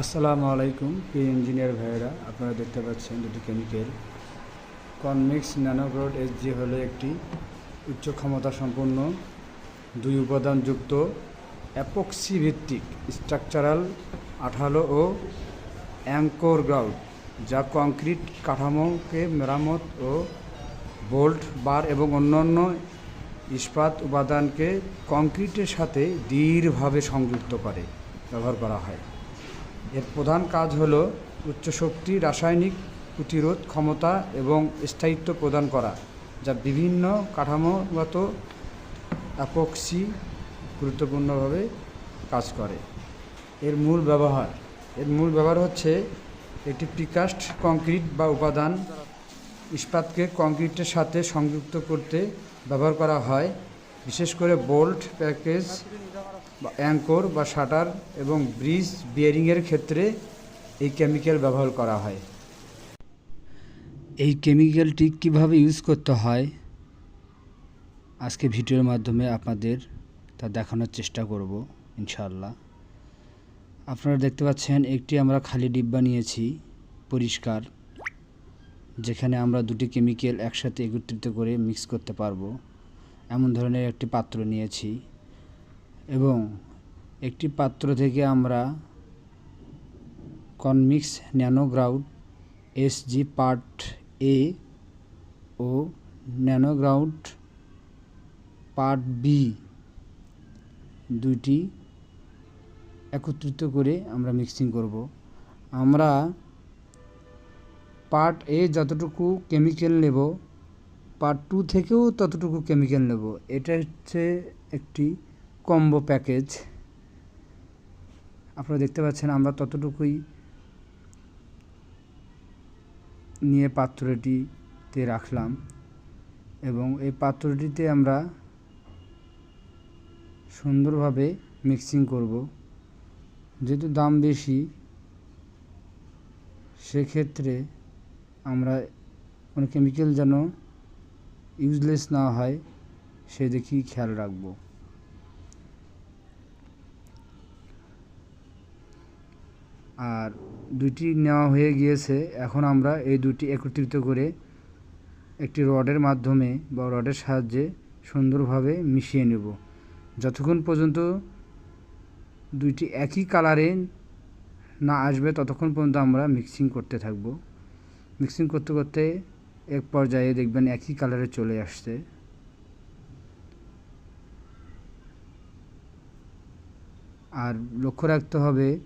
আসসালামু আলাইকুম P engineer ভাইয়েরা, আপনারা দেখতে পাচ্ছেন দুটি কেমিক্যাল। কনমিক্স ন্যানোগ্রোড এসজি হলো একটি উচ্চ ক্ষমতা সম্পন্ন, দুই উপাদানযুক্ত অ্যাপক্সি ভিত্তিক স্ট্রাকচারাল আঠালো ও অ্যাঙ্কর গ্রাউড যা কংক্রিট কাঠামোকে মেরামত ও বোল্ট বার এবং অন্যান্য ইস্পাত উপাদানকে কংক্রিটের সাথে দৃঢ়ভাবে সংযুক্ত করে, ব্যবহার করা হয়। এর প্রধান কাজ হল উচ্চ শক্তি রাসায়নিক প্রতিরোধ ক্ষমতা এবং স্থায়িত্ব প্রদান করা, যা বিভিন্ন কাঠামোগত অ্যাপক্সি গুরুত্বপূর্ণভাবে কাজ করে। এর মূল ব্যবহার, এর মূল ব্যবহার হচ্ছে একটি প্রিকাস্ট কংক্রিট বা উপাদান ইস্পাতকে কংক্রিটের সাথে সংযুক্ত করতে ব্যবহার করা হয়, বিশেষ করে বোল্ট প্যাকেজ অ্যাঙ্কর বা শাটার এবং ব্রিজ বিয়ারিংয়ের ক্ষেত্রে এই কেমিক্যাল ব্যবহার করা হয়। এই কেমিক্যালটি কীভাবে ইউজ করতে হয়? আজকে ভিডিওর মাধ্যমে আপনাদের তা দেখানোর চেষ্টা করব, ইনশাআল্লাহ। আপনারা দেখতে পাচ্ছেন, একটি আমরা খালি ডিব্বা নিয়েছি, পরিষ্কার, যেখানে আমরা দুটি কেমিক্যাল একসাথে একত্রিত করে মিক্স করতে পারব। এমন ধরনের একটি পাত্র নিয়েছি। এবং একটি পাত্র থেকে আমরা Conmix nanogrout SG part A O nanogrout part B দুইটি একত্রিত করে আমরা মিক্সিং করব। আমরা পার্ট এ যতটুকু কেমিক্যাল নেব, পার্ট টু থেকেও ততটুকু কেমিক্যাল নেব। এটা হচ্ছে একটি কম্বো প্যাকেজ আপনারা দেখতে পাচ্ছেন আমরা ততটুকুই নিয়ে পাত্রটিতে রাখলাম এবং এই পাত্রটিতে আমরা সুন্দরভাবে মিক্সিং করব। যেহেতু দাম বেশি, সেক্ষেত্রে আমরা কোনো কেমিক্যাল যেন ইউজলেস না হয় সেদিকেই খেয়াল রাখব। আর দুটি নেওয়া হয়ে গিয়েছে। এখন আমরা এই দুটি একত্রিত করে একটি রডের মাধ্যমে বা রডের সাহায্যে সুন্দরভাবে মিশিয়ে নেব। যতক্ষণ পর্যন্ত দুইটি একই কালারে না আসবে, ততক্ষণ পর্যন্ত আমরা মিক্সিং করতে থাকব। মিক্সিং করতে করতে এক পর্যায়ে দেখবেন একই কালারে চলে আসছে। আর লক্ষ্য রাখতে হবে